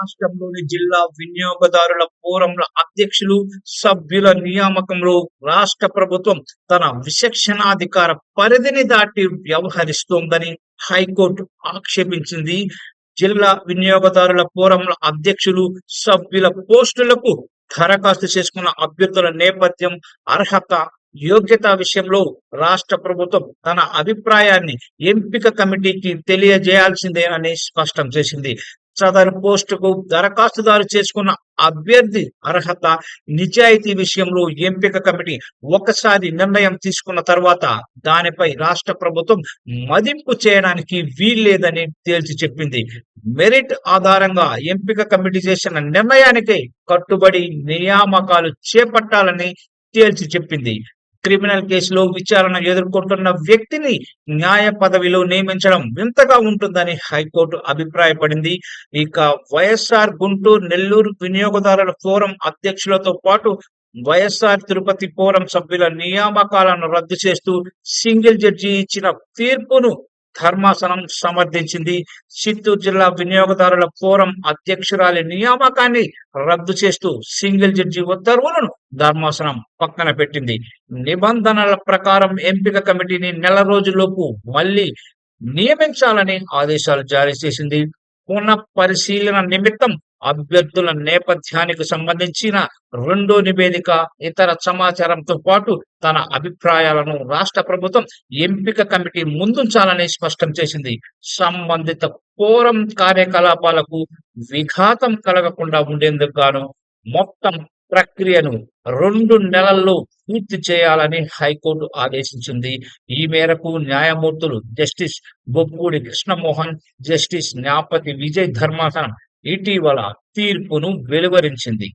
రాష్ట్రంలోని జిల్లా వినియోగదారుల ఫోరంల అధ్యక్షులు సభ్యుల నియామకంలో రాష్ట్ర ప్రభుత్వం తన విచక్షణాధికార పరిధిని దాటి వ్యవహరిస్తోందని హైకోర్టు ఆక్షేపించింది. జిల్లా వినియోగదారుల ఫోరంల అధ్యక్షులు సభ్యుల పోస్టులకు దరఖాస్తు చేసుకున్న అభ్యర్థుల నేపథ్యం అర్హత యోగ్యత విషయంలో రాష్ట్ర ప్రభుత్వం తన అభిప్రాయాన్ని ఎంపిక కమిటీకి తెలియజేయాల్సిందేనని స్పష్టం చేసింది. సదరు పోస్టుకు దరఖాస్తుదారు చేసుకున్న అభ్యర్థి అర్హత నిజాయితీ విషయంలో ఎంపిక కమిటీ ఒకసారి నిర్ణయం తీసుకున్న తర్వాత దానిపై రాష్ట్ర ప్రభుత్వం మదింపు చేయడానికి వీల్లేదని తేల్చి చెప్పింది. మెరిట్ ఆధారంగా ఎంపిక కమిటీ చేసిన నిర్ణయానికి కట్టుబడి నియామకాలు చేపట్టాలని తేల్చి చెప్పింది. క్రిమినల్ కేసులో విచారణ ఎదుర్కొంటున్న వ్యక్తిని న్యాయ పదవిలో నియమించడం వింతగా ఉంటుందని హైకోర్టు అభిప్రాయపడింది. ఇక వైఎస్ఆర్ గుంటూరు నెల్లూరు వినియోగదారుల ఫోరం అధ్యక్షులతో పాటు వైఎస్ఆర్ తిరుపతి ఫోరం సభ్యుల నియామకాలను రద్దు చేస్తూ సింగిల్ జడ్జి ఇచ్చిన తీర్పును ధర్మాసనం సమర్థించింది. చిత్తూరు జిల్లా వినియోగదారుల ఫోరం అధ్యక్షురాలి నియామకాన్ని రద్దు చేస్తూ సింగిల్ జడ్జి ఉత్తర్వులను ధర్మాసనం పక్కన పెట్టింది. నిబంధనల ప్రకారం ఎంపిక కమిటీని నెల రోజుల్లోపు మళ్ళీ నియమించాలని ఆదేశాలు జారీ చేసింది. పునః పరిశీలన నిమిత్తం అభ్యర్థుల నేపథ్యానికి సంబంధించిన రెండో నివేదిక ఇతర సమాచారంతో పాటు తన అభిప్రాయాలను రాష్ట్ర ప్రభుత్వం ఎంపిక కమిటీ ముందుంచాలని స్పష్టం చేసింది. సంబంధిత పోరం కార్యకలాపాలకు విఘాతం కలగకుండా ఉండేందుకు గాను మొత్తం ప్రక్రియను రెండు నెలల్లో పూర్తి చేయాలని హైకోర్టు ఆదేశించింది. ఈ మేరకు న్యాయమూర్తులు జస్టిస్ బొప్పూడి కృష్ణమోహన్ జస్టిస్ న్యాపతి విజయ్ ధర్మాసనం ఇటీవల తీర్పును వెలువరించింది.